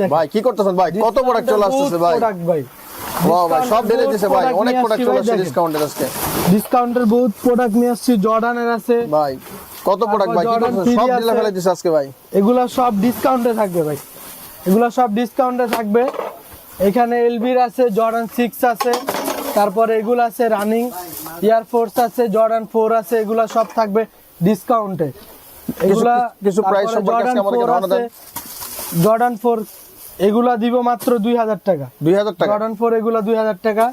দেখেন। ভাই কি করতেছেন ভাই? কত প্রোডাক্ট চলে আসতেছে ভাই? প্রোডাক্ট ভাই। ওয়াও ভাই সব ঢেলে দিছে ভাই। অনেক প্রোডাক্ট চলে আসছে ডিসকাউন্টের আজকে। ডিসকাউন্টের বহুত প্রোডাক্ট নিয়ে আসছি জর্ডানের আছে। ভাই কত প্রোডাক্ট ভাই? সব 3 ঢেলে ফেলে দিছে আজকে ভাই। এগুলা সব ডিসকাউন্টে থাকবে ভাই। এগুলা সব ডিসকাউন্টে থাকবে। এখানে এলবির আছে জর্ডান সিক্স আছে। তারপরে এগুলো আছে রানিং এয়ারফোর্স আছে জর্ডান ফোর আছে। এগুলা সব থাকবে ডিসকাউন্টে এগুলা কিছু সম্পর্কে ধারণা দেন। জর্ডান ফোর এগুলা দিব মাত্র দুই হাজার টাকা। দুই হাজার টাকা। জর্ডান ফোর এগুলা দুই হাজার টাকা।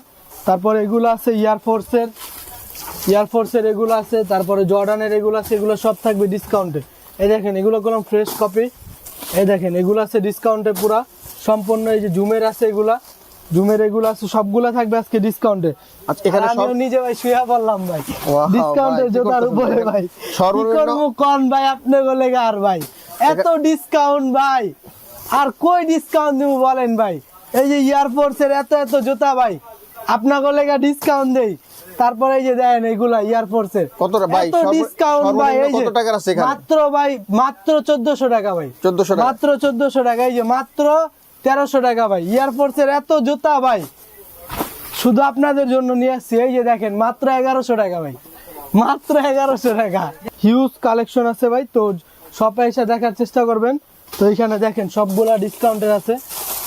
তারপর এগুলো আছে এয়ারফোর্সের এয়ারফোর্সের এগুলো আছে তারপরে জর্ডানের এগুলো আছে এগুলো সব থাকবে ডিসকাউন্টে এই দেখেন এগুলো করলাম ফ্রেশ কপি এই দেখেন এগুলো আছে ডিসকাউন্টে পুরা। সম্পূর্ণ এই যে জুমের আছে এগুলা। জুমের এগুলো আছে সবগুলা থাকবে আজকে ডিসকাউন্টে আচ্ছা, এখানে সব- নিজে ভাই শুয়ে বললাম ভাই। Wow, ডিসকাউন্টের জোতার উপরে ভাই। সর্বনিম্ন- কোন ভাই আপনি বলে আর ভাই। এত ডিসকাউন্ট ভাই। আর কই ডিসকাউন্ট দিব বলেন ভাই? এই যে এয়ারফোর্স এর এত এত জুতা ভাই আপনাকে লেগা ডিসকাউন্ট দেই। তারপরে এই যে দেন এইগুলা এয়ারফোর্স এর। কত ভাই? ডিসকাউন্ট ভাই এই যে কত টাকার আছে এখানে? মাত্র ভাই মাত্র 1400 টাকা ভাই। 1400 টাকা। মাত্র 1400 টাকা এই যে মাত্র 1300 টাকা ভাই। এয়ারফোর্স এর এত জুতা ভাই শুধু আপনাদের জন্য নিয়ে আসছি। এই যে দেখেন মাত্র এগারোশো টাকা ভাই। মাত্র এগারোশো টাকা। হিউজ কালেকশন আছে ভাই তো শপে এসে দেখার চেষ্টা করবেন। তো এখানে দেখেন সবগুলা ডিসকাউন্টের আছে।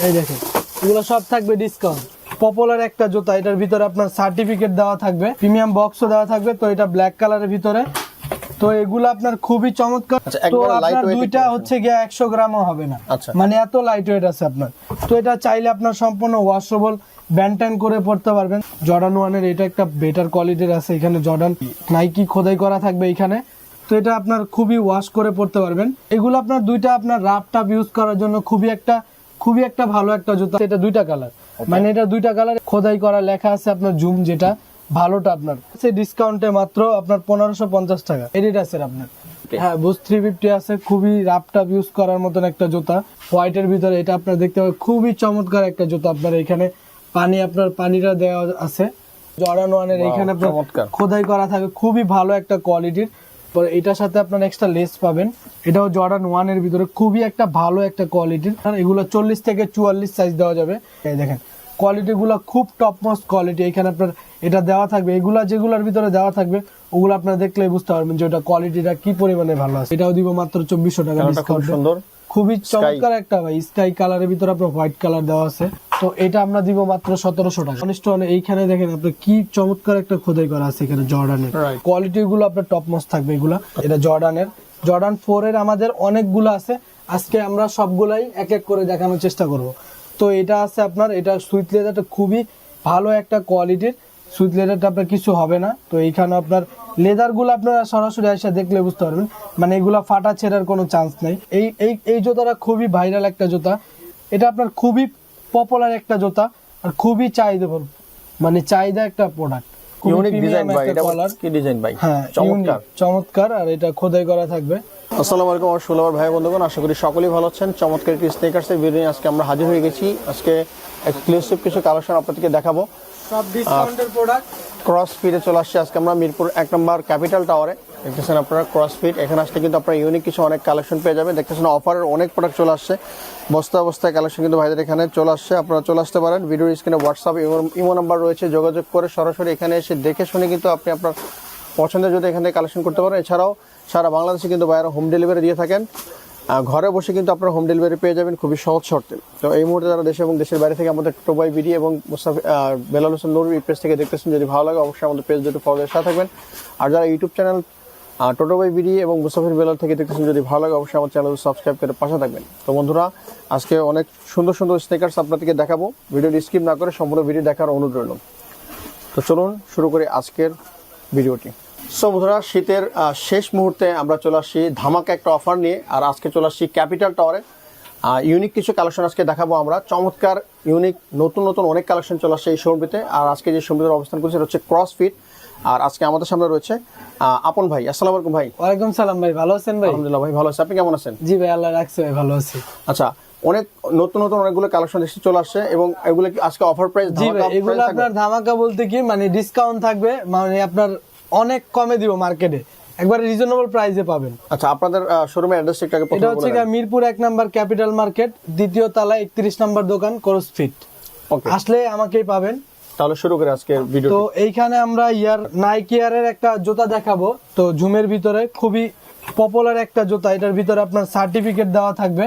এই দেখেন এগুলো সব থাকবে ডিসকাউন্ট পপুলার একটা জুতা এটার ভিতরে আপনার সার্টিফিকেট দেওয়া থাকবে প্রিমিয়াম বক্সও দেওয়া থাকবে তো এটা ব্ল্যাক কালারের ভিতরে। তো এগুলো আপনার খুবই চমৎকার। আচ্ছা, তো আপনার দুইটা হচ্ছে গিয়ে একশো গ্রামও হবে না। আচ্ছা। মানে এত লাইট ওয়েট আছে আপনার। তো এটা চাইলে আপনার সম্পূর্ণ ওয়াশেবল ব্যান্টাইন করে পড়তে পারবেন। জর্ডান ওয়ানের এটা একটা বেটার কোয়ালিটির আছে। এখানে জর্ডান নাইকি খোদাই করা থাকবে এখানে তো এটা আপনার খুবই ওয়াশ করে পড়তে পারবেন। এগুলো আপনার দুইটা আপনার রাফ টাপ ইউজ করার জন্য খুবই একটা খুবই একটা ভালো একটা জুতা। এটা দুইটা কালার মানে এটা দুইটা কালার খোদাই করা লেখা আছে আপনার জুম যেটা ভালোটা আপনার। সে ডিসকাউন্টে মাত্র আপনার পনেরোশো পঞ্চাশ টাকা। এডিডাসের আপনার। হ্যাঁ বুস থ্রি ফিফটি আছে খুবই রাপটাপ ইউজ করার মতন একটা জুতা। হোয়াইটের ভিতরে এটা আপনার দেখতে পাবেন খুবই চমৎকার একটা জুতা আপনার এখানে। পানি আপনার পানিটা দেওয়া আছে। জর্ডান ওয়ানের Wow, এখানে আপনার খোদাই করা থাকে খুবই ভালো একটা কোয়ালিটির পরে এটার সাথে আপনার এক্সট্রা লেস পাবেন। এটাও জর্ডান ওয়ানের ভিতরে খুবই একটা ভালো একটা কোয়ালিটির আর এগুলো চল্লিশ থেকে চুয়াল্লিশ সাইজ দেওয়া যাবে। এই দেখেন কোয়ালিটি গুলো খুব টপ মোস্ট কোয়ালিটি এখানে আপনার এটা দেওয়া থাকবে এগুলা যেগুলোর ভিতরে দেওয়া থাকবে ওগুলো আপনার দেখলে বুঝতে পারবেন যে ওটা কোয়ালিটিটা কি পরিমাণে ভালো আছে। এটাও দিব মাত্র চব্বিশশো টাকা ডিসকাউন্ট সুন্দর। খুবই চমৎকার একটা ভাই স্কাই কালারের ভিতরে আপনার হোয়াইট কালার দেওয়া আছে। তো এটা আমরা দিব মাত্র সতেরোশো টাকা। অনিষ্টনে এইখানে দেখেন আপনার কি চমৎকার একটা খোদাই করা আছে এখানে জর্ডানের. কোয়ালিটি গুলো আপনার টপ মোস্ট থাকবে এগুলা। এটা জর্ডানের। জর্ডান ফোর এর আমাদের অনেকগুলো আছে। আজকে আমরা সবগুলাই এক এক করে দেখানোর চেষ্টা করব। তো এটা আছে আপনার এটা সুইট লেদারটা খুবই ভালো একটা কোয়ালিটির সুইট লেদারটা আপনার কিছু হবে না। তো এইখানে আপনার লেদারগুলো আপনারা সরাসরি এসে দেখলে বুঝতে পারবেন। মানে এগুলা ফাটা ছেড়ার কোনো চান্স নেই। এই এই এই জুতাটা খুবই ভাইরাল একটা জুতা। এটা আপনার খুবই পপুলার একটা জুতা। আর খুবই চাহিদাফুল মানে চাহিদা একটা প্রোডাক্ট ইউনিক ডিজাইন ভাই এটা কি ডিজাইন ভাই? হ্যাঁ চমৎকার। চমৎকার। আর এটা খোদাই করা থাকবে। আসসালামু আলাইকুম আমার ষোলোবার ভাই বন্ধুগণ। আশা করি সকলেই ভালো আছেন। চমৎকার একটি স্নেকার্সের ভিডিও নিয়ে আজকে আমরা হাজির হয়ে গেছি। আজকে এক্সক্লুসিভ কিছু কালেকশন আপনাদেরকে দেখাবো। সব ডিসকাউন্টের প্রোডাক্ট ক্রস ফিটে চলে আসছে। আজকে আমরা মিরপুর এক নম্বর ক্যাপিটাল টাওয়ারে দেখতেছেন আপনারা ক্রস ফিট এখানে আসলে কিন্তু আপনারা ইউনিক কিছু অনেক কালেকশন পেয়ে যাবেন। দেখতেছেন অফারের অনেক প্রোডাক্ট চলে আসছে। বস্তা বস্তায় কালেকশন কিন্তু ভাইদের এখানে চলে আসছে। আপনারা চলে আসতে পারেন। ভিডিওর স্ক্রিনে হোয়াটসঅ্যাপ ইমো নাম্বার রয়েছে। যোগাযোগ করে সরাসরি এখানে এসে দেখে শুনে কিন্তু আপনি আপনার পছন্দের যদি এখান থেকে কালেকশন করতে পারেন। এছাড়াও সারা বাংলাদেশে কিন্তু বাইরে হোম ডেলিভারি দিয়ে থাকেন। ঘরে বসে কিন্তু আপনারা হোম ডেলিভারি পেয়ে যাবেন খুবই সহজ শর্তে। তো এই মুহূর্তে যারা দেশে এবং দেশের বাইরে থেকে আমাদের টোবাই বিডি এবং বেলাল হোসেন নুর পেজ থেকে দেখতেছেন, যদি ভালো লাগে অবশ্যই আমাদের পেজ দুটো ফলো সাথে থাকবেন। আর যারা ইউটিউব চ্যানেল টোটোবাই বিডি এবং মুসাফির বেলাল থেকে দেখতেছেন, যদি ভালো লাগে অবশ্যই আমার চ্যানেল সাবস্ক্রাইব করে পাশে থাকবেন। তো বন্ধুরা, আজকে অনেক সুন্দর সুন্দর স্নেকার্স আপনাদেরকে দেখাবো। ভিডিওটি স্কিপ না করে সম্পূর্ণ ভিডিও দেখার অনুরোধ রইল। তো চলুন শুরু করি আজকের ভিডিওটি। সো বন্ধুরা শীতের শেষ মুহূর্তে আমরা চলে আসছি ধামাকা একটা অফার নিয়ে আর আজকে চলে আসছি ক্যাপিটাল টাওয়ারে ইউনিক কিছু কালেকশন আজকে দেখাবো আমরা। চমৎকার ইউনিক নতুন নতুন অনেক কালেকশন চলে আসছে এই শোরুমটিতে আর আজকে যে শোরুমটিতে অবস্থান করছে সেটা হচ্ছে ক্রস ফিট আর আজকে আমাদের সামনে রয়েছে আপন ভাই। আসসালামু আলাইকুম ভাই। ওয়ালাইকুম সালাম ভাই ভালো আছেন ভাই? আলহামদুলিল্লাহ ভাই ভালো আছে। আপনি কেমন আছেন? জি ভাই আল্লাহ রাখছে ভাই ভালো আছি। আচ্ছা অনেক নতুন নতুন অনেকগুলো কালেকশন এসে চলে আসছে এবং এগুলো কি আজকে অফার প্রাইস জি ভাই এগুলো আপনার ধামাকা বলতে কি মানে ডিসকাউন্ট থাকবে মানে আপনার অনেক কমে দিব মার্কেটে একবারে রিজনেবল প্রাইসে পাবেন। আচ্ছা আপনাদের শোরুমের অ্যাড্রেস একটু এটা হচ্ছে মিরপুর এক নাম্বার ক্যাপিটাল মার্কেট দ্বিতীয় তলা একত্রিশ নাম্বার দোকান ক্রস ফিট ওকে আসলে আমাকেই পাবেন। তাহলে শুরু করে আজকের ভিডিও তো এইখানে আমরা ইয়ার নাইকি এর একটা জুতা দেখাবো। তো জুমের ভিতরে খুবই পপুলার একটা জুতা। এটার ভিতরে আপনার সার্টিফিকেট দেওয়া থাকবে।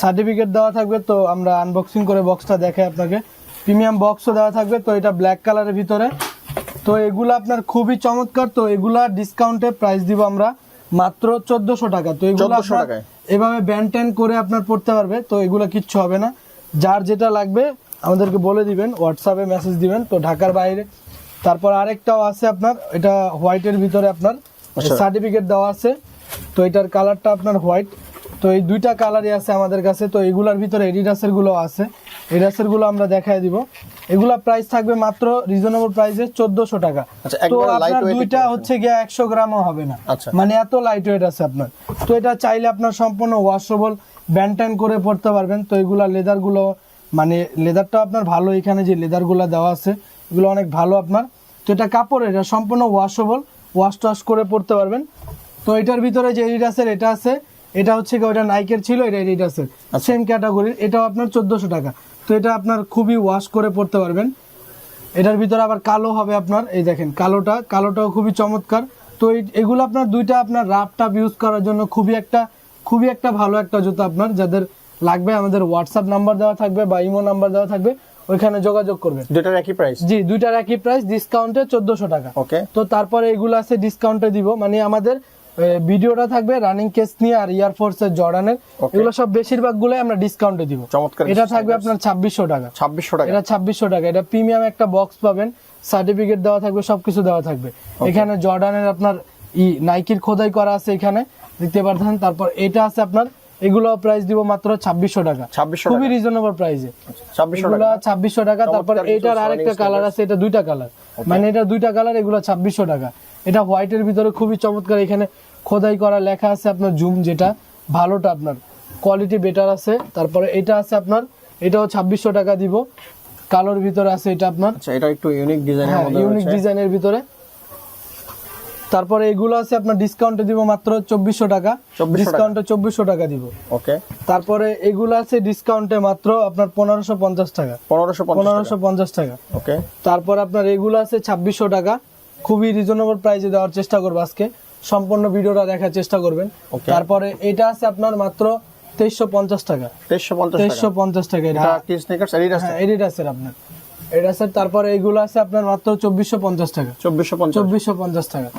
সার্টিফিকেট দেওয়া থাকবে তো আমরা আনবক্সিং করে বক্সটা দেখাই আপনাকে। প্রিমিয়াম বক্সও দেওয়া থাকবে তো এটা ব্ল্যাক কালারের ভিতরে। তো এগুলো আপনার খুবই চমৎকার তো এগুলা ডিসকাউন্টে প্রাইস দিব আমরা মাত্র চোদ্দশো টাকা। তো এগুলো 1400 আপনার টাকায়? এভাবে ব্যান ট্যান করে আপনার পড়তে পারবে তো এগুলো কিচ্ছু হবে না। যার যেটা লাগবে আমাদেরকে বলে দিবেন হোয়াটসঅ্যাপে মেসেজ দিবেন। তো ঢাকার বাইরে তারপর আরেকটাও আছে আপনার এটা হোয়াইটের ভিতরে আপনার আচ্ছা। সার্টিফিকেট দেওয়া আছে। তো এটার কালারটা আপনার হোয়াইট তো এই দুইটা কালারই আছে আমাদের কাছে। তো এগুলার ভিতরে এডিডাসেরগুলো আছে। এডিডাসেরগুলো আমরা দেখাই দিব। এগুলা প্রাইস থাকবে মাত্র রিজনেবল প্রাইসে চোদ্দশো টাকা। আচ্ছা, তো আপনার দুইটা হচ্ছে গিয়ে একশো গ্রামও হবে না। আচ্ছা। মানে এত লাইট ওয়েট আছে আপনার। তো এটা চাইলে আপনার সম্পূর্ণ ওয়াশেবল ব্যান্টাইন করে পড়তে পারবেন। তো এগুলা লেদারগুলো মানে লেদারটা আপনার ভালো। এখানে যে লেদারগুলা দেওয়া আছে এগুলো অনেক ভালো আপনার। তো এটা কাপড় এটা সম্পূর্ণ ওয়াশেবল ওয়াশ টাশ করে পড়তে পারবেন। তো এটার ভিতরে যে এডিডাসের এটা আছে এটা হচ্ছে কি ওটা নাইকের ছিল এটা এডিডাসের সেম ক্যাটাগরির এটাও আপনার চোদ্দশো টাকা। তো এটা আপনার খুবই ওয়াশ করে পড়তে পারবেন। এটার ভিতরে আবার কালো হবে আপনার এই দেখেন কালোটা কালোটাও খুবই চমৎকার। তো এই- এগুলো আপনার দুইটা আপনার রাফ টাপ ইউজ করার জন্য খুবই একটা খুবই একটা ভালো একটা জুতো আপনার যাদের লাগবে আমাদের হোয়াটসঅ্যাপ নাম্বার দেওয়া থাকবে বা ইমো নাম্বার দেওয়া থাকবে ওইখানে যোগাযোগ করবেন। দুটার একই প্রাইস জি দুইটার একই প্রাইস ডিসকাউন্টে চোদ্দশো টাকা। ওকে তো তারপরে এগুলো আছে ডিসকাউন্টে দিব মানে আমাদের ভিডিওটা থাকবে রানিং কেস নিয়ে আর এয়ারফোর্স এর জর্ডানের এগুলো সব বেশিরভাগগুলো আমরা ডিসকাউন্টে দিব। চমৎকার এটা থাকবে আপনার ছাব্বিশশো টাকা। ছাব্বিশশো টাকা। এটা ছাব্বিশশো টাকা। এটা প্রিমিয়াম একটা বক্স পাবেন। সার্টিফিকেট দেওয়া থাকবে সবকিছু দেওয়া থাকবে। এখানে জর্ডানের আপনার ই নাইকির খোদাই করা আছে এখানে। দেখতে পারতেন তারপর এটা আছে আপনার এগুলো প্রাইস দিব মাত্র ছাব্বিশশো টাকা। 2600 খুবই রিজনেবল প্রাইসে ছাব্বিশশো এগুলো ছাব্বিশশো টাকা তারপর এটার আরেকটা কালার আছে এটা দুইটা কালার মানে এটা দুইটা কালার এগুলো ছাব্বিশশো টাকা। এটা হোয়াইটের ভিতরে খুবই চমৎকার। এখানে খোদাই করা লেখা আছে আপনার জুম যেটা। ভালোটা আপনার। কোয়ালিটি বেটার আছে। তারপরে এটা আছে আপনার এটাও ছাব্বিশশো টাকা দিব। কালোর ভিতরে আছে এটা আপনার। আচ্ছা এটা একটু ইউনিক ডিজাইনের মধ্যে ইউনিক ডিজাইনের ভিতরে। তারপরে এগুলো আছে আপনার ডিসকাউন্টে দিব মাত্র চব্বিশশো টাকা। 2400 টাকা। ডিসকাউন্টে চব্বিশশো টাকা দিব। ওকে তারপরে এগুলো আছে ডিসকাউন্টে মাত্র আপনার পনেরোশো পঞ্চাশ টাকা। পনেরোশো পনেরোশো পঞ্চাশ টাকা। ওকে তারপর আপনার এগুলো আছে ছাব্বিশশো টাকা। খুবই রিজনেবল প্রাইসে দেওয়ার চেষ্টা করব আজকে। সম্পূর্ণ ভিডিওটা দেখার চেষ্টা করবেন। তারপরে এটা আছে আপনার মাত্র তেইশশো পঞ্চাশ টাকা। তেইশশো পঞ্চাশ তেইশশো টাকা পঞ্চাশ টাকা এটা। এটা কি স্নিকার্স এডিডাস হ্যাঁ এডিডাসের আপনার। এডিডাসের তারপরে এগুলো আছে আপনার মাত্র চব্বিশশো পঞ্চাশ টাকা। চব্বিশশো পঞ্চাশ। চব্বিশশো পঞ্চাশ টাকা।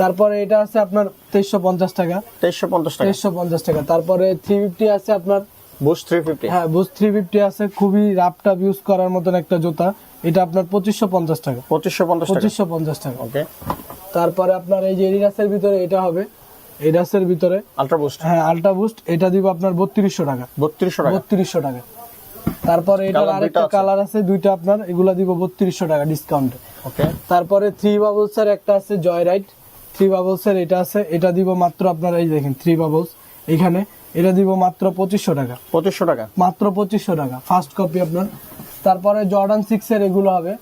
তারপরে এটা আছে আপনার তেইশশো পঞ্চাশ টাকা। তেইশশো পঞ্চাশ টাকা। তেইশশো পঞ্চাশ টাকা। তারপরে থ্রি ফিফটি আছে আপনার থ্রি হ্যাঁ বুস থ্রি আছে খুবই রাপ ইউজ করার মতন একটা জুতা। এটা আপনার পঁচিশশো পঞ্চাশ টাকা। পঁচিশশো পঞ্চাশ টাকা? পঁচিশশো পঞ্চাশ টাকা। ওকে। তারপরে আপনার এই যে এডিডাসের ভিতরে এটা হবে। এডিডাসের ভিতরে আলট্রা বুস্ট হ্যাঁ আলট্রা বুস্ট এটা দিব আপনার বত্রিশশো টাকা। বত্রিশশো টাকা? বত্রিশশো টাকা। তারপরে এটার আরেকটা কালার আছে। দুইটা আপনার এগুলা দিব বত্রিশশো টাকা ডিসকাউন্টে ওকে। তারপরে থ্রি বাবলস এর একটা আছে জয় রাইট থ্রি বাবলস এর এটা আছে এটা দিব মাত্র আপনার এই দেখেন থ্রি বাবলস এখানে এটা দিব মাত্র পঁচিশশো টাকা। পঁচিশশো টাকা। মাত্র পঁচিশশো টাকা ফার্স্ট কপি আপনার। তারপরে জর্ডান সিক্স এর এগুলো হবে।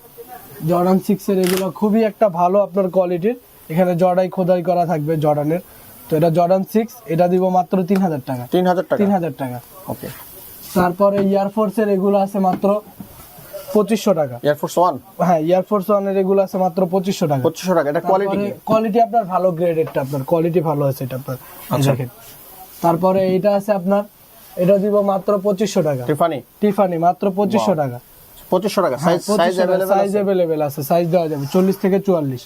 জর্ডান সিক্স এর এগুলো খুবই একটা ভালো আপনার কোয়ালিটির এখানে জর্ডাই খোদাই করা থাকবে জর্ডানের তো এটা জর্ডান সিক্স এটা দিব মাত্র তিন হাজার টাকা। তিন হাজার টাকা। তিন হাজার টাকা। ওকে তারপরে এয়ারফোর্স এর এগুলো আছে মাত্র পঁচিশশো টাকা। এয়ারফোর্স ওয়ান হ্যাঁ এয়ারফোর্স ওয়ানের এগুলো আছে মাত্র পঁচিশশো টাকা। পঁচিশশো টাকা এটা কোয়ালিটি কোয়ালিটি আপনার ভালো গ্রেডেরটা আপনার কোয়ালিটি ভালো আছে এটা আপনার। এই দেখেন। তারপরে এটা আছে আপনার এটা দিব মাত্র পঁচিশশো টাকা। টিফানি? টিফানি মাত্র পঁচিশশো টাকা। পঁচিশশো টাকা সাইজ অ্যাভেলেবেল আছে? সাইজ দেওয়া যাবে চল্লিশ থেকে চুয়াল্লিশ।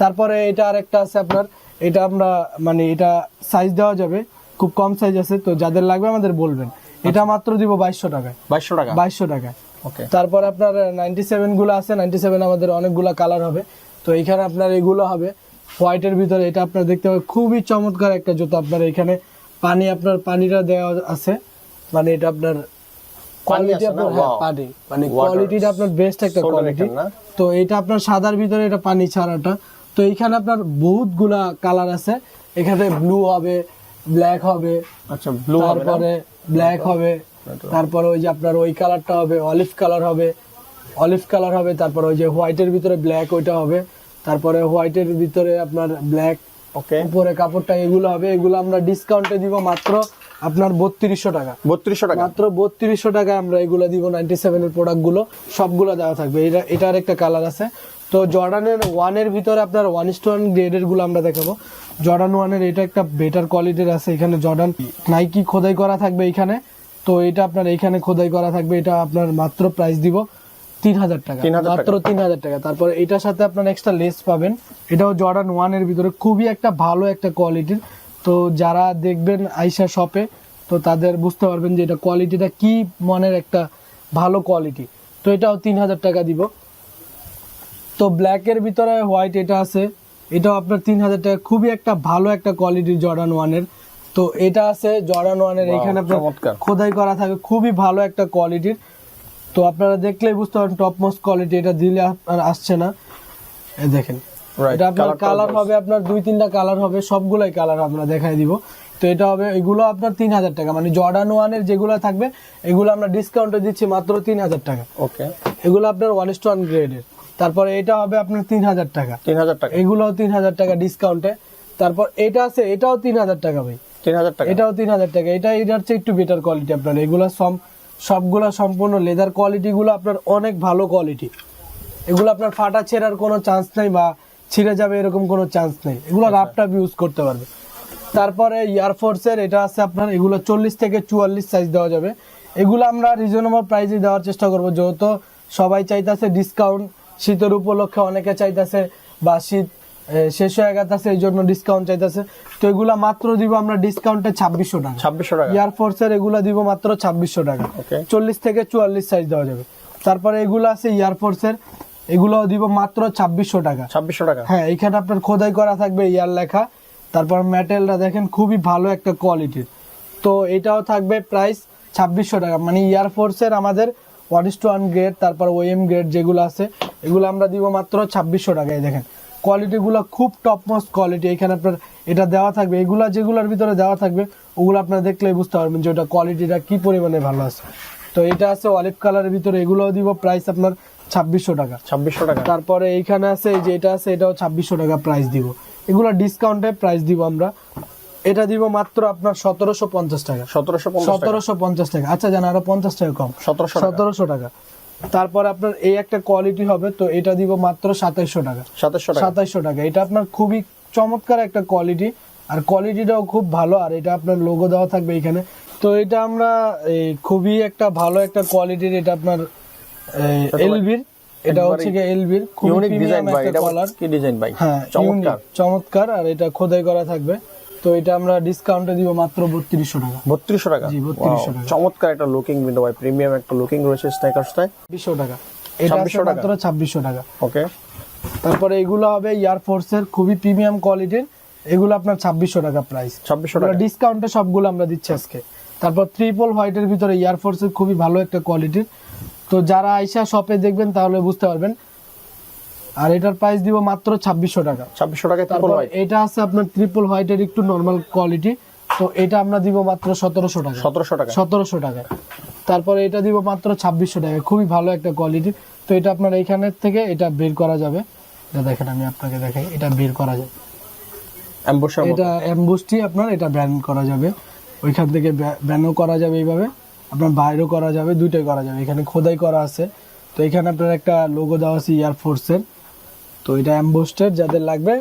তারপরে এটা আরেকটা আছে আপনার এটা আমরা মানে এটা সাইজ দেওয়া যাবে খুব কম সাইজ আছে তো যাদের লাগবে আমাদের বলবেন। এটা মাত্র দিব বাইশশো টাকায়। বাইশশো টাকা? বাইশশো টাকায়। ওকে। তারপর আপনার নাইনটি সেভেনগুলো আছে নাইনটি সেভেন আমাদের অনেকগুলো কালার হবে। তো এখানে আপনার এগুলো হবে হোয়াইটের ভিতরে এটা আপনার দেখতে হবে খুবই চমৎকার একটা জুতো আপনার এখানে। পানি আপনার পানিটা দেওয়া আছে। মানে এটা আপনার কোয়ালিটি আপনার হ্যাঁ, পানি। মানে কোয়ালিটিটা আপনার বেস্ট একটা কোয়ালিটি তো এটা আপনার সাদার ভিতরে এটা পানি ছাড়াটা। তো এখানে আপনার কালার আছে। এখানে ব্লু হবে ব্ল্যাক হবে আচ্ছা ব্লু তারপরে ব্ল্যাক হবে তারপরে ওই যে আপনার ওই কালারটা হবে অলিভ কালার হবে। অলিভ কালার হবে তারপরে ওই যে হোয়াইটের ভিতরে ব্ল্যাক ওইটা হবে। তারপরে হোয়াইটের ভিতরে আপনার ব্ল্যাক উপরে কাপড়টা এগুলো হবে এগুলো আমরা ডিসকাউন্টে দিব মাত্র আপনার বত্রিশশো টাকা। বত্রিশশো টাকা। মাত্র বত্রিশশো টাকায় আমরা এগুলো দিব নাইনটি সেভেনের প্রোডাক্টগুলো সবগুলো দেওয়া থাকবে। এটা এটার একটা কালার আছে। তো জর্ডানের ওয়ানের ভিতরে আপনার ওয়ান ইস ওয়ান গ্রেডেরগুলো আমরা দেখাবো। জর্ডান ওয়ানের এটা একটা বেটার কোয়ালিটির আছে। এখানে জর্ডান নাইকি খোদাই করা থাকবে এখানে। তো এটা আপনার এখানে খোদাই করা থাকবে। এটা আপনার মাত্র প্রাইস দিব। তিন হাজার টাকা 3,000 টাকা। মাত্র তিন হাজার টাকা। তারপর এটার সাথে আপনার এক্সট্রা লেস পাবেন। এটাও জর্ডান ভিতরে খুবই একটা ভালো একটা কোয়ালিটির তো যারা দেখবেন আইসা শপে তো তাদের বুঝতে পারবেন যে এটা কোয়ালিটিটা কি মনের একটা ভালো কোয়ালিটি তো এটাও তিন হাজার টাকা দিব। তো ব্ল্যাকের ভিতরে হোয়াইট এটা আছে। এটাও আপনার তিন হাজার টাকা। খুবই একটা ভালো একটা কোয়ালিটির জর্ডান ওয়ানের তো এটা আছে জর্ডান ওয়ানের এখানে আপনার খোদাই করা থাকে। খুবই ভালো একটা কোয়ালিটির তো আপনারা দেখলেই বুঝতে পারেন টপ মোস্ট কোয়ালিটি এটা দিলে আপনার আসছে না। এই দেখেন। এটা আপনার কালার হবে আপনার দুই তিনটা কালার হবে সবগুলাই কালার আমরা দেখাই দিব। তো এটা হবে এগুলো আপনার তিন হাজার টাকা। মানে জর্ডান ওয়ানের যেগুলো থাকবে এগুলো আমরা ডিসকাউন্টে দিচ্ছি মাত্র তিন হাজার টাকা। ওকে এগুলো আপনার ওয়ান ইস ওয়ান গ্রেডের তারপরে এটা হবে আপনার তিন হাজার টাকা। তিন হাজার টাকা। এগুলোও তিন হাজার টাকা ডিসকাউন্টে তারপর এটা আছে এটাও তিন হাজার টাকা ভাই। তিন হাজার টাকা। এটাও তিন হাজার টাকা। এটা এটার চেয়ে একটু বেটার কোয়ালিটি আপনার। এগুলো সব সবগুলা সম্পূর্ণ লেদার কোয়ালিটিগুলো আপনার অনেক ভালো কোয়ালিটি এগুলো আপনার ফাটা ছেঁড়ার কোনো চান্স নেই বা ছিঁড়ে যাবে এরকম কোনো চান্স নেই। এগুলো রাফটাপ ইউজ করতে পারবে। তারপরে এয়ারফোর্সের এটা আছে আপনার এগুলো চল্লিশ থেকে চুয়াল্লিশ সাইজ দেওয়া যাবে। এগুলো আমরা রিজনেবল প্রাইসে দেওয়ার চেষ্টা করব। যেহেতু সবাই চাইতেছে ডিসকাউন্ট শীতের উপলক্ষে অনেকে চাইতেছে বা শীত শেষ হয়ে গেছে এই জন্য ডিসকাউন্ট চাইতেছে। তো এগুলা মাত্র দিব আমরা ডিসকাউন্টে ছাব্বিশশো টাকা। ছাব্বিশশো টাকা? এয়ারফোর্সের এগুলা দিব মাত্র ছাব্বিশশো টাকা। চল্লিশ থেকে চুয়াল্লিশ সাইজ দেওয়া যাবে। তারপরে এগুলো আছে এয়ারফোর্সের এগুলো দিব মাত্র ছাব্বিশশো টাকা। ছাব্বিশশো টাকা? হ্যাঁ এখানে আপনার খোদাই করা থাকবে ইয়ার লেখা। তারপর ম্যাটেরিয়ালটা দেখেন খুবই ভালো একটা কোয়ালিটির তো এটাও থাকবে প্রাইস ছাব্বিশশো টাকা। মানে এয়ারফোর্সের আমাদের one is two one grade তারপর ওএম গ্রেড যেগুলো আছে এগুলো আমরা দিব মাত্র ছাব্বিশশো টাকায় দেখেন। কোয়ালিটিগুলো খুব টপ মোস্ট কোয়ালিটি এখানে আপনার এটা দেওয়া থাকবে এগুলা যেগুলোর ভিতরে দেওয়া থাকবে ওগুলো আপনারা দেখলেই বুঝতে পারবেন যে ওটা কোয়ালিটিটা কি পরিমাণে ভালো আছে। তো এটা আছে অলিভ কালারের ভিতরে এগুলোও দিব প্রাইস আপনার ছাব্বিশশো টাকা। ছাব্বিশশো টাকা। তারপরে এইখানে আছে এই যে এটা আছে এটাও ছাব্বিশশো টাকা প্রাইস দিব। এগুলো ডিসকাউন্টে প্রাইস দিব আমরা। এটা দিব মাত্র আপনার সতেরোশো পঞ্চাশ টাকা। সতেরোশো পঞ্চাশ টাকা। সতেরোশো পঞ্চাশ টাকা। আচ্ছা জানা আরও পঞ্চাশ টাকা কম। সতেরোশো সতেরোশো টাকা। তারপর আপনার এই একটা কোয়ালিটি হবে তো এটা দিব মাত্র সাতাইশশো টাকা। সাতাশশো টাকা। সাতাইশশো টাকা। এটা আপনার খুবই চমৎকার একটা কোয়ালিটি আর কোয়ালিটিটাও খুব ভালো আর এটা আপনার লোগো দেওয়া থাকবে এখানে। তো এটা আমরা খুবই একটা ভালো একটা কোয়ালিটির এটা আপনার এলবির এটা হচ্ছে কি এলবির ইউনিক ডিজাইন ভাই এটা কি ডিজাইন ভাই? হ্যাঁ চমৎকার। চমৎকার আর এটা খোদাই করা থাকবে। তো এটা আমরা ডিসকাউন্টে দিব মাত্র বত্রিশশো টাকা। বত্রিশশো টাকা? জি, 3200 Wow, টাকা। চমৎকার একটা লুকিং কিন্তু ভাই প্রিমিয়াম একটা লুকিং রয়েছে স্নেকার্সটায় বিশশো টাকা। এটা আছে 2600 টাকা? মাত্র ছাব্বিশশো টাকা। ওকে তারপরে এগুলো হবে এয়ারফোর্সের খুবই প্রিমিয়াম কোয়ালিটির এগুলো আপনার ছাব্বিশশো টাকা প্রাইস ছাব্বিশশো টাকা। ডিসকাউন্টে সবগুলো আমরা দিচ্ছি আজকে। তারপর ট্রিপল হোয়াইটের ভিতরে এয়ারফোর্সের খুবই ভালো একটা কোয়ালিটির তো যারা আইসা শপে দেখবেন তাহলে বুঝতে পারবেন। আর এটার প্রাইস দিব মাত্র ছাব্বিশশো টাকা। ছাব্বিশশো টাকা ট্রিপল তারপর হোয়াইট এটা আছে আপনার ট্রিপল হোয়াইটের একটু নর্মাল কোয়ালিটি তো এটা আমরা দিব মাত্র সতেরোশো টাকা। সতেরোশো টাকা সতেরোশো টাকা তারপরে এটা দিব মাত্র ছাব্বিশশো টাকা খুবই ভালো একটা কোয়ালিটি তো এটা আপনার এইখানের থেকে এটা বের করা যাবে। এটা দেখেন আমি আপনাকে দেখাই। এটা বের করা মতো এটা অ্যাম্বুসটি আপনার এটা ব্যান করা যাবে। ওইখান থেকে ব্যানও করা যাবে এইভাবে। আপনার বাইরেও করা যাবে দুইটাই করা যাবে। এখানে খোদাই করা আছে। তো এখানে আপনার একটা লোগো দেওয়া আছে এয়ারফোর্সের তো এটা অ্যাম্বোস্টের যাদের লাগবে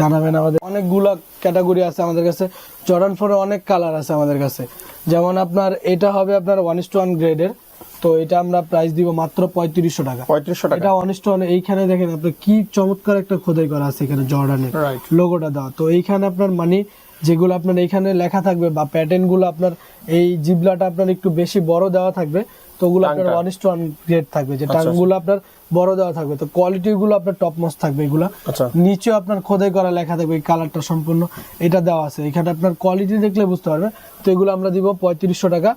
জানাবেন আমাদের। অনেকগুলো ক্যাটাগরি আছে আমাদের কাছে। জর্ডান ফোরে অনেক কালার আছে আমাদের কাছে। যেমন আপনার এটা হবে আপনার ওয়ান ইস টু ওয়ান গ্রেডের তো এটা আমরা প্রাইস দিব মাত্র পঁয়ত্রিশশো টাকা। পঁয়ত্রিশশো টাকা। এটা অনেস্ট এইখানে দেখেন আপনার কি চমৎকার একটা খোদাই করা আছে এখানে জর্ডানের লোগোটা দেওয়া। তো এইখানে আপনার মানে যেগুলো আপনার এইখানে লেখা থাকবে বা প্যাটার্নগুলো আপনার এই জিবলাটা আপনার একটু বেশি বড় দেওয়া থাকবে। তো ওগুলো আপনার। ওয়ান ইস ওয়ান গ্রেড থাকবে যে আচ্ছা, টাংগুলো আপনার বড় দেওয়া থাকবে। তো কোয়ালিটি গুলো আপনার টপ মোস্ট থাকবে এগুলা। আচ্ছা। নিচেও আপনার খোদাই করা লেখা থাকবে কালারটা সম্পূর্ণ। এটা দেওয়া আছে। এখানে আপনার কোয়ালিটি দেখলে বুঝতে পারবে। তো এগুলো আমরা দিব পঁয়ত্রিশশো টাকা।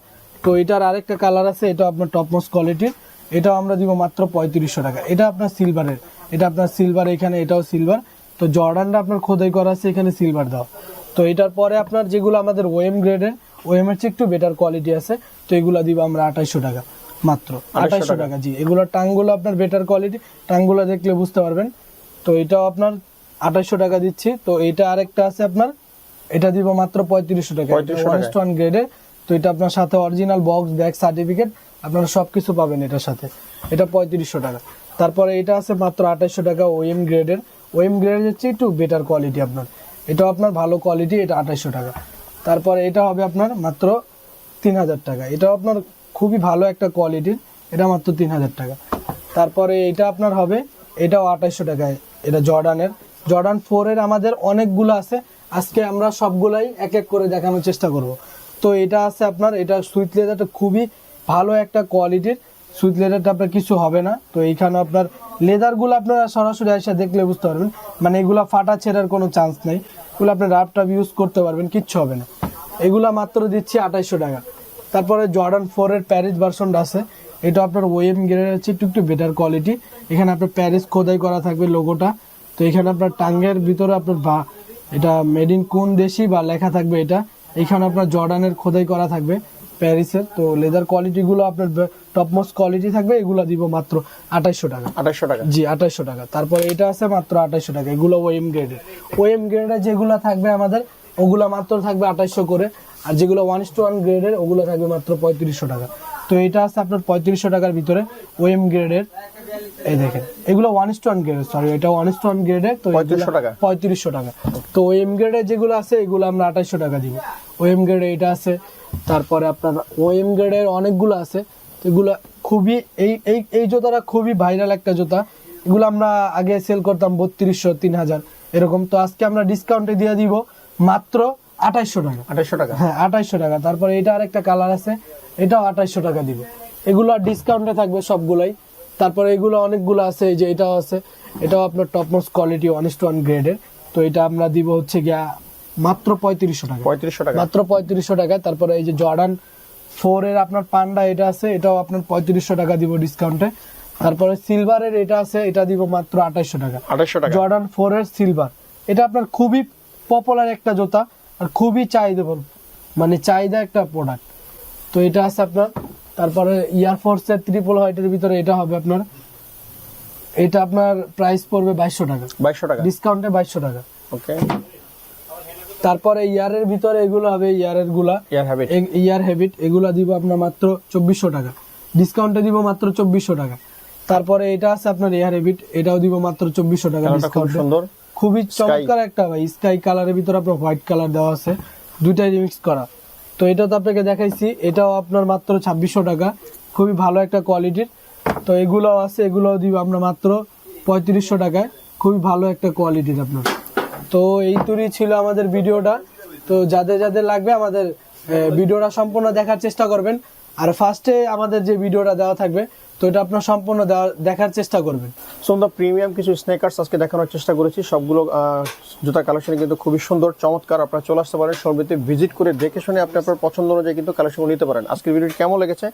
তো এটার আরেকটা কালার আছে এটা আপনার টপ মোস্ট কোয়ালিটির এটাও আমরা দিব মাত্র পঁয়ত্রিশশো টাকা। এটা আপনার সিলভারের এটা আপনার সিলভার এখানে এটাও সিলভার তো জর্ডানটা আপনার খোদাই করা আছে এখানে সিলভার দাও। তো এটার পরে আপনার যেগুলো আমাদের ওএম গ্রেডের ওএম এর চেয়ে একটু বেটার কোয়ালিটি আছে। তো এগুলো দিব আমরা আঠাইশশো টাকা মাত্র। আঠাইশশো টাকা। জি। এগুলো টাংগুলো আপনার বেটার কোয়ালিটি টাংগুলো দেখলে বুঝতে পারবেন। তো এটাও আপনার আঠাইশশো টাকা দিচ্ছি। তো এটা আরেকটা আছে আপনার এটা দিব মাত্র পঁয়ত্রিশশো টাকা। 3500 ওয়ান টাকায়। ওয়ান গ্রেডের তো এটা আপনার সাথে অরিজিনাল বক্স ব্যাগ সার্টিফিকেট আপনারা সবকিছু পাবেন এটার সাথে। এটা পঁয়ত্রিশশো টাকা। তারপরে এটা আছে মাত্র আঠাইশশো টাকা ওএম গ্রেডের ওএম গ্রেডের হচ্ছে একটু বেটার কোয়ালিটি আপনার। এটাও আপনার ভালো কোয়ালিটি এটা আঠাইশশো টাকা। তারপরে এটা হবে আপনার মাত্র তিন হাজার টাকা। এটাও আপনার খুবই ভালো একটা কোয়ালিটির, এটা মাত্র তিন হাজার টাকা। তারপরে এটা আপনার হবে, এটাও আঠাইশশো টাকায়, এটা জর্ডানের। জর্ডান ফোর এর আমাদের অনেকগুলো আছে, আজকে আমরা সবগুলাই এক এক করে দেখানোর চেষ্টা করব। তো এটা আছে আপনার, এটা সুইট লেদারটা খুবই ভালো একটা কোয়ালিটির সুইট লেদারটা আপনার কিছু হবে না। তো এইখানে আপনার লেদারগুলো আপনারা সরাসরি এসে দেখলে বুঝতে পারবেন। মানে এগুলো ফাটা ছেঁড়ার কোনো চান্স নেই। এগুলো আপনি রাফ টাফ ইউজ করতে পারবেন, কিচ্ছু হবে না। এগুলো মাত্র দিচ্ছি আঠাইশশো টাকা। তারপরে জর্ডান ফোরের প্যারিস ভার্সনটা আছে। এটা আপনার ওয়েম গ্রেড হচ্ছে একটু একটু বেটার কোয়ালিটি এখানে আপনার প্যারিস খোদাই করা থাকবে লোগোটা তো এখানে আপনার টাঙ্গের ভিতরে আপনার বা, এটা মেড ইন কোন দেশি বা লেখা থাকবে এটা। এখানে আপনার জর্ডানের খোদাই করা থাকবে। প্যারিসের তো লেদার কোয়ালিটিগুলো আপনার টপ মোস্ট কোয়ালিটি থাকবে এগুলো দিব মাত্র আঠাইশশো টাকা। আঠাশশো টাকা। জি আঠাইশশো টাকা। তারপরে এটা আছে মাত্র আঠাইশশো টাকা এগুলো ওএম গ্রেডের ওএম গ্রেডের যেগুলো থাকবে আমাদের ওগুলো মাত্র থাকবে আঠাইশশো করে। আর যেগুলো ওয়ান ইস টু ওয়ান গ্রেডের ওগুলো থাকবে মাত্র পঁয়ত্রিশশো টাকা। তো এটা আছে আপনার পঁয়ত্রিশশো টাকার ভিতরে ওএম গ্রেডের এই দেখেন এগুলো ওয়ান ইস টু ওয়ান গ্রেডের সরি এটা ওয়ান ইস টু ওয়ান গ্রেডের তো 3500 টাকা? পঁয়ত্রিশশো টাকা। তো ওএম গ্রেডের যেগুলো আছে এগুলো আমরা আঠাইশশো টাকা দিব। ওএম গ্রেডে এটা আছে তারপরে আপনার ওএম গ্রেডের অনেকগুলো আছে। তো এগুলো খুবই এই এই এই জুতাটা খুবই ভাইরাল একটা জুতা। এগুলো আমরা আগে সেল করতাম বত্রিশশো তিন হাজার এরকম। তো আজকে আমরা ডিসকাউন্টে দিয়ে দিব মাত্র আঠাইশশো টাকা। আঠাশশো টাকা? হ্যাঁ আঠাইশশো টাকা। তারপরে এটা আরেকটা কালার আছে এটাও আঠাইশশো টাকা দিব। এগুলো ডিসকাউন্টে থাকবে সবগুলাই। তারপরে এগুলো অনেকগুলো আছে এই যে এটাও আছে। এটাও আপনার topmost quality one two one গ্রেডের তো এটা আমরা দিব হচ্ছে গিয়া মাত্র পঁয়ত্রিশশো টাকা। পঁয়ত্রিশশো টাকা। মাত্র পঁয়ত্রিশশো টাকা তারপরে এই যে জর্ডান ফোর এর আপনার পান্ডা এটা আছে এটাও আপনার পঁয়ত্রিশশো টাকা দিব ডিসকাউন্টে তারপরে সিলভারের এটা আছে এটা দিব মাত্র আঠাইশশো টাকা। আঠাশশো টাকা। জর্ডান ফোর এর সিলভার এটা আপনার খুবই পপুলার একটা জুতা আর খুবই চাহিদাবল মানে চাহিদা একটা প্রোডাক্ট তো এটা আছে আপনার তারপরে ইয়ারফোর্স এর ট্রিপল হোয়াইটের ভিতরে এটা হবে আপনার এটা আপনার প্রাইস পড়বে বাইশশো টাকা। বাইশশো টাকা। ডিসকাউন্টে বাইশশো টাকা। ওকে তারপরে ইয়ারের ভিতরে এগুলো হবে ইয়ারেরগুলা। ইয়ার হ্যাবিট ইয়ার হ্যাবিট এগুলা দিব আপনার মাত্র চব্বিশশো টাকা। ডিসকাউন্টে দিব মাত্র চব্বিশশো টাকা। তারপরে এটা আছে আপনার এয়ার হ্যাবিট এটাও দিব মাত্র চব্বিশশো টাকা খুব সুন্দর। খুবই চমৎকার একটা ভাই স্কাই কালারের ভিতরে আপনার হোয়াইট কালার দেওয়া আছে। দুইটাই রিমিক্স করা। তো এটা তো আপনাকে দেখাইছি এটাও আপনার মাত্র ছাব্বিশশো টাকা। খুবই ভালো একটা কোয়ালিটির তো এগুলোও আছে এগুলোও দিব আমরা মাত্র পঁয়ত্রিশশো টাকায়। খুবই ভালো একটা কোয়ালিটির আপনার। তো এই তুরি ছিল আমাদের ভিডিওটা। তো যাদের যাদের লাগবে আমাদের ভিডিওটা সম্পূর্ণ দেখার চেষ্টা করবেন। আর ফার্স্টে আমাদের যে ভিডিওটা দেওয়া থাকবে তো এটা আপনার সম্পূর্ণ দেখার চেষ্টা করবেন। সুন্দর প্রিমিয়াম কিছু স্নেকার্স আজকে দেখানোর চেষ্টা করেছি। সবগুলো জুতা কালেকশন কিন্তু খুবই সুন্দর চমৎকার। আপনারা চলে আসতে পারেন সর্বিতে ভিজিট করে দেখে শুনে আপনি আপনার পছন্দ অনুযায়ী কিন্তু কালেকশন নিতে পারেন। আজকের ভিডিওটি কেমন লেগেছে?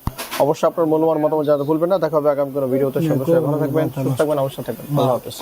অবশ্যই আপনার মনোমান মতামত জানাতে ভুলবেন না। দেখা হবে আগামী কোনো ভিডিওতে। ভালো থাকবেন সুস্থ থাকবেন অবশ্যই থাকবেন। আল্লাহ হাফেজ।